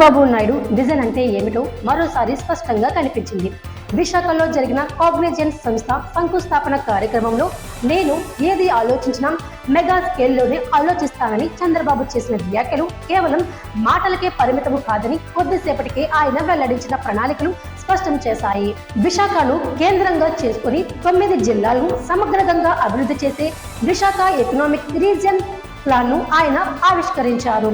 Chandrababu Naidu vision అంటే ఏమిటో మరోసారి స్పష్టంగా కనిపించింది. విశాఖలో జరిగిన కాగ్నిజెన్స్ సంస్థ శంకుస్థాపన కార్యక్రమంలో నేను ఏది ఆలోచించినా మెగా స్కేల్లోనే ఆలోచిస్తానని చంద్రబాబు చేసిన వ్యాఖ్యలు కేవలం మాటలకే పరిమితము కాదని కొద్దిసేపటికే ఆయన వెల్లడించిన ప్రణాళికలు స్పష్టం చేశాయి. విశాఖను కేంద్రంగా చేసుకుని తొమ్మిది జిల్లాలను సమగ్రంగా అభివృద్ధి చేసే విశాఖ ఎకనామిక్ రీజియన్ ప్లాన్ను ఆయన ఆవిష్కరించారు.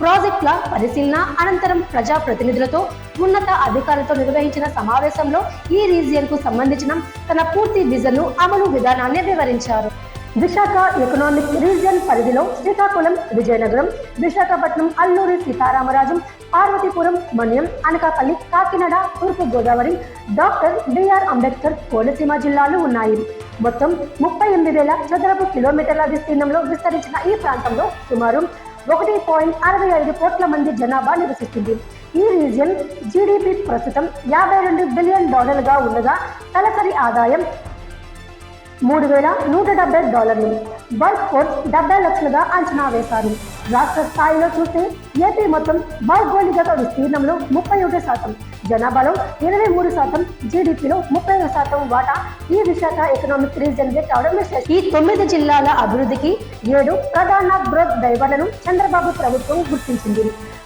ప్రాజెక్టుల పరిశీలన అనంతరం ప్రజాప్రతినిధులతో ఉన్నత అధికారులతో నిర్వహించిన సమావేశంలో ఈ రీజియన్కు సంబంధించిన తన పూర్తి విజన్ను అమలు విధానాన్ని వివరించారు. విశాఖ ఎకనామిక్ రీజియన్ పరిధిలో శ్రీకాకుళం విజయనగరం విశాఖపట్నం అల్లూరి సీతారామరాజు పార్వతీపురం మన్యం అనకాపల్లి కాకినాడ తూర్పు Godavari doctor B R Ambedkar Konaseema జిల్లాలు ఉన్నాయి. మొత్తం ముప్పై ఎనిమిది వేల చదరపు కిలోమీటర్ల విస్తీర్ణంలో విస్తరించిన ఈ ప్రాంతంలో సుమారు ఒకటి పాయింట్ అరవై ఐదు కోట్ల మంది జనాభా నివసిస్తుంది. ఈ రీజియన్ జీడిపి ప్రస్తుతం యాభై రెండు బిలియన్ డాలర్లుగా ఉండగా తలసరి ఆదాయం మూడు వేల నూట డెబ్బై డాలర్లు. వర్క్ ఫోర్స్ డెబ్బై లక్షలుగా అంచనా వేశారు. రాష్ట్ర స్థాయిలో చూస్తే ఏపీ మొత్తం భౌగోళిక విస్తీర్ణంలో ముప్పై ఒకటి శాతం జనాభాలో ఇరవై మూడు శాతం జీడిపిలో ముప్పై శాతం వాటా ఈ విశాఖ ఎకనామిక్ రీజన్గా కావడం విశేషం ఈ తొమ్మిది జిల్లాల అభివృద్ధికి ఏడు ప్రధాన గ్రోత్ డ్రైవర్లను చంద్రబాబు ప్రభుత్వం గుర్తించింది.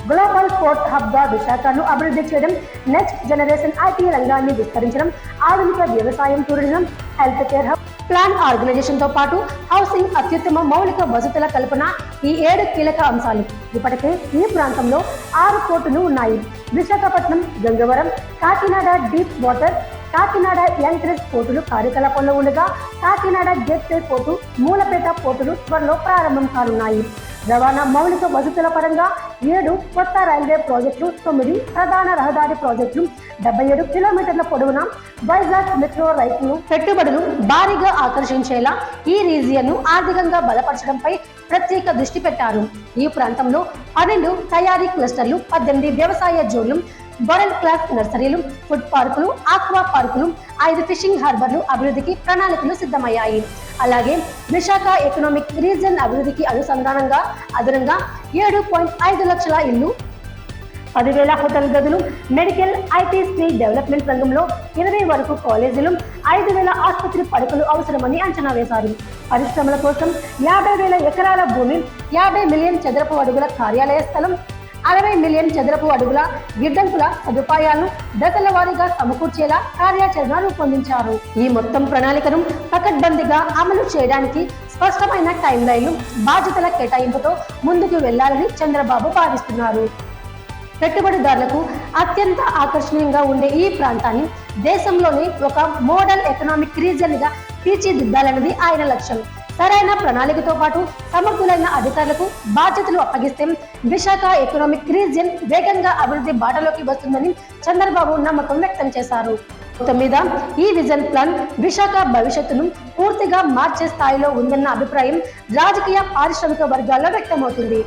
గ్లోబల్ పోర్ట్ హబ్గా విశాఖను అభివృద్ధి చేయడం నెక్స్ట్ జనరేషన్ ఐటీ రంగాన్ని విస్తరించడం ఆధునిక వ్యవసాయం tourism health care hub plan ఆర్గనైజేషన్తో పాటు హౌసింగ్ అత్యుత్తమ మౌలిక వసతుల కల్పన ఈ ఏడు కీలక అంశాలు. ఇప్పటికే ఈ ప్రాంతంలో ఆరు పోర్టులు ఉన్నాయి. Visakhapatnam Gangavaram Kakinada deep water Kakinada anchorage పోర్టులు కార్యకలాపంలో ఉండగా కాకినాడ గేట్వే పోర్టు మూలపేట పోర్టులు త్వరలో ప్రారంభం కానున్నాయి. రవాణా మౌలిక వసతుల పరంగా ఏడు కొత్త రైల్వే ప్రాజెక్టులు తొమ్మిది ప్రధాన రహదారి ప్రాజెక్టులు డెబ్బై ఏడు కిలోమీటర్ల పొడవున వైజాగ్ మెట్రో రైతులు పెట్టుబడులు భారీగా ఆకర్షించేలా ఈ రీజియన్ను ఆర్థికంగా బలపరచడంపై ప్రత్యేక దృష్టి పెట్టారు. ఈ ప్రాంతంలో పన్నెండు తయారీ క్లస్టర్లు పద్దెనిమిది వ్యవసాయ జోన్లు వరల్డ్ క్లాస్ నర్సరీలు ఫుడ్ పార్కులు ఆక్వా పార్కులు ఐదు ఫిషింగ్ హార్బర్లు అభివృద్ధికి ప్రణాళికలు సిద్ధమయ్యాయి. అలాగే విశాఖ ఎకనామిక్ రీజన్ అభివృద్ధికి అనుసంధానంగా అదనంగా ఏడు పాయింట్ ఐదు లక్షల ఇల్లు పదివేల హోటల్ గదులు మెడికల్ ఐటీ స్కిల్ డెవలప్మెంట్ రంగంలో ఇరవై వరకు కాలేజీలు ఐదు వేల ఆసుపత్రి పడకలు అవసరమని అంచనా వేశారు. పరిశ్రమల కోసం యాభై వేల ఎకరాల భూమి యాభై మిలియన్ చదరపు అడుగుల కార్యాలయ స్థలం అరవై మిలియన్ చదరపు అడుగుల గిడ్డంకుల సదుపాయాలను దశల వారీగా సమకూర్చేలా కార్యాచరణ రూపొందించారు. ఈ మొత్తం ప్రణాళికను పకడ్బందీగా అమలు చేయడానికి స్పష్టమైన టైం లైన్లు బాధ్యతల కేటాయింపుతో ముందుకు వెళ్ళాలని చంద్రబాబు భావిస్తున్నారు. పెట్టుబడిదారులకు అత్యంత ఆకర్షణీయంగా ఉండే ఈ ప్రాంతాన్ని దేశంలోని ఒక మోడల్ ఎకనామిక్ రీజన్గా తీర్చిదిద్దాలన్నది ఆయన లక్ష్యం. సరైన ప్రణాళికతో పాటు సమర్థులైన అధికారులకు బాధ్యతలు అప్పగిస్తే విశాఖ ఎకనామిక్ రీజియన్ వేగంగా అభివృద్ధి బాటలోకి వస్తుందని చంద్రబాబు నమ్మకం వ్యక్తం చేశారు. మీద ఈ విజన్ ప్లాన్ విశాఖ భవిష్యత్తును పూర్తిగా మార్చే స్థాయిలో ఉందన్న అభిప్రాయం రాజకీయ పారిశ్రామిక వర్గాల్లో వ్యక్తమవుతుంది.